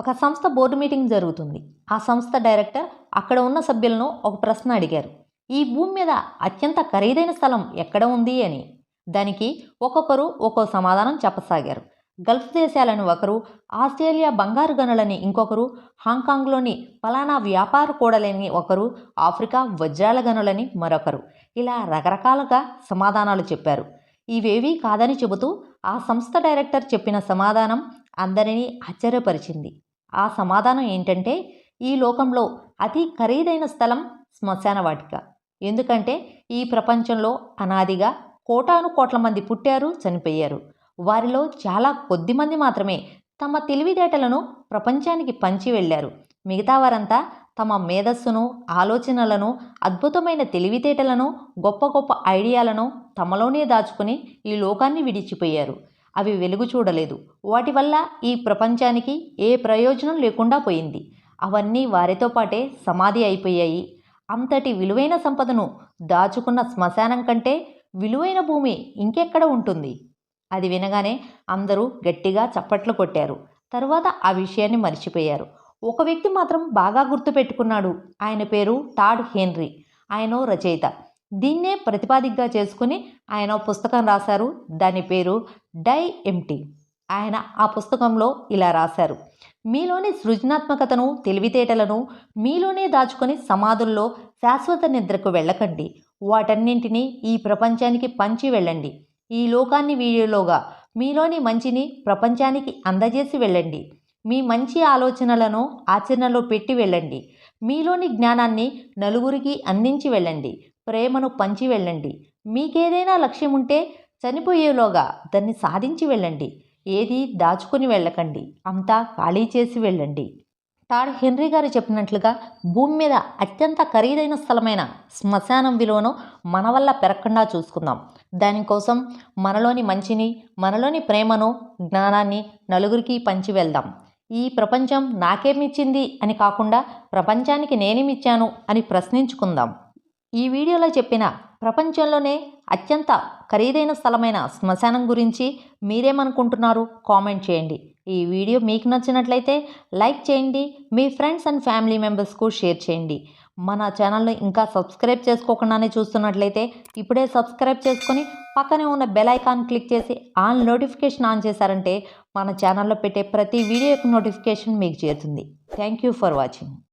ఒక సంస్థ board meeting జరుగుతుంది. ఆ సంస్థ డైరెక్టర్ అక్కడ ఉన్న సభ్యులను ఒక ప్రశ్న అడిగారు. ఈ భూమి మీద అత్యంత ఖరీదైన స్థలం ఎక్కడ ఉంది అని? దానికి ఒక్కొక్కరు ఒక్కో సమాధానం చెప్పసాగారు. గల్ఫ్ దేశాలని ఒకరు ఆస్ట్రేలియా బంగారు గనులని ఇంకొకరు హాంకాంగ్లోని ఫలానా వ్యాపార కూడలేని ఒకరు ఆఫ్రికా వజ్రాల గనులని మరొకరు. ఇలా రకరకాలుగా సమాధానాలు చెప్పారు. ఇవేవీ కాదని చెబుతూ ఆ సంస్థ డైరెక్టర్ చెప్పిన సమాధానం అందరినీ ఆశ్చర్యపరిచింది. ఆ సమాధానం ఏంటంటే ఈ లోకంలో అతి ఖరీదైన స్థలం శ్మశాన వాటిక. ఎందుకంటే ఈ ప్రపంచంలో అనాదిగా కోటాను కోట్ల మంది పుట్టారు చనిపోయారు. వారిలో చాలా కొద్ది మంది మాత్రమే తమ తెలివితేటలను ప్రపంచానికి పంచి వెళ్ళారు. మిగతా వారంతా తమ మేధస్సును ఆలోచనలను అద్భుతమైన తెలివితేటలను గొప్ప గొప్ప ఐడియాలను తమలోనే దాచుకుని ఈ లోకాన్ని విడిచిపోయారు. అవి వెలుగు చూడలేదు. వాటి వల్ల ఈ ప్రపంచానికి ఏ ప్రయోజనం లేకుండా పోయింది. అవన్నీ వారితో పాటే సమాధి అయిపోయాయి. అంతటి విలువైన సంపదను దాచుకున్న శ్మశానం కంటే విలువైన భూమి ఇంకెక్కడ ఉంటుంది? అది వినగానే అందరూ గట్టిగా చప్పట్లు కొట్టారు. తర్వాత ఆ విషయాన్ని మర్చిపోయారు. ఒక వ్యక్తి మాత్రం బాగా గుర్తుపెట్టుకున్నాడు. ఆయన పేరు టాడ్ హెన్రీ. ఆయన రచయిత. దీన్నే ప్రతిపాదికగా చేసుకుని ఆయన పుస్తకం రాశారు. దాని పేరు డై ఎంటీ. ఆయన ఆ పుస్తకంలో ఇలా రాశారు. మీలోని సృజనాత్మకతను తెలివితేటలను మీలోనే దాచుకొని సమాధుల్లో శాశ్వత నిద్రకు వెళ్ళకండి. వాటన్నింటినీ ఈ ప్రపంచానికి పంచి వెళ్ళండి. ఈ లోకాన్ని వీడియోలోగా మీలోని మంచిని ప్రపంచానికి అందజేసి వెళ్ళండి. మీ మంచి ఆలోచనలను ఆచరణలో పెట్టి వెళ్ళండి. మీలోని జ్ఞానాన్ని నలుగురికి అందించి వెళ్ళండి. ప్రేమను పంచి వెళ్ళండి. మీకేదైనా లక్ష్యం ఉంటే చనిపోయేలోగా దాన్ని సాధించి వెళ్ళండి. ఏది దాచుకుని వెళ్ళకండి. అంతా ఖాళీ చేసి వెళ్ళండి. టాడ్ హెన్రీ గారు చెప్పినట్లుగా భూమి మీద అత్యంత ఖరీదైన స్థలమైన శ్మశానం విలువను మన వల్ల పెరగకుండా చూసుకుందాం. దానికోసం మనలోని మంచిని మనలోని ప్రేమను జ్ఞానాన్ని నలుగురికి పంచి వెళ్దాం. ఈ ప్రపంచం నాకేమిచ్చింది అని కాకుండా ప్రపంచానికి నేనేమిచ్చాను అని ప్రశ్నించుకుందాం. ఈ వీడియోలో చెప్పిన ప్రపంచంలోనే అత్యంత ఖరీదైన స్థలమైన శ్మశానం గురించి మీరేమనుకుంటున్నారు కామెంట్ చేయండి. ఈ వీడియో మీకు నచ్చినట్లయితే లైక్ చేయండి మీ ఫ్రెండ్స్ అండ్ ఫ్యామిలీ మెంబర్స్కు షేర్ చేయండి. మన ఛానల్ని ఇంకా సబ్స్క్రైబ్ చేసుకోకుండానే చూస్తున్నట్లయితే ఇప్పుడే సబ్స్క్రైబ్ చేసుకొని పక్కనే ఉన్న బెల్ ఐకాన్ క్లిక్ చేసి ఆన్ నోటిఫికేషన్ ఆన్ చేశారంటే మన ఛానల్లో పెట్టే ప్రతి వీడియో యొక్క నోటిఫికేషన్ మీకు చేరుతుంది. Thank you for watching.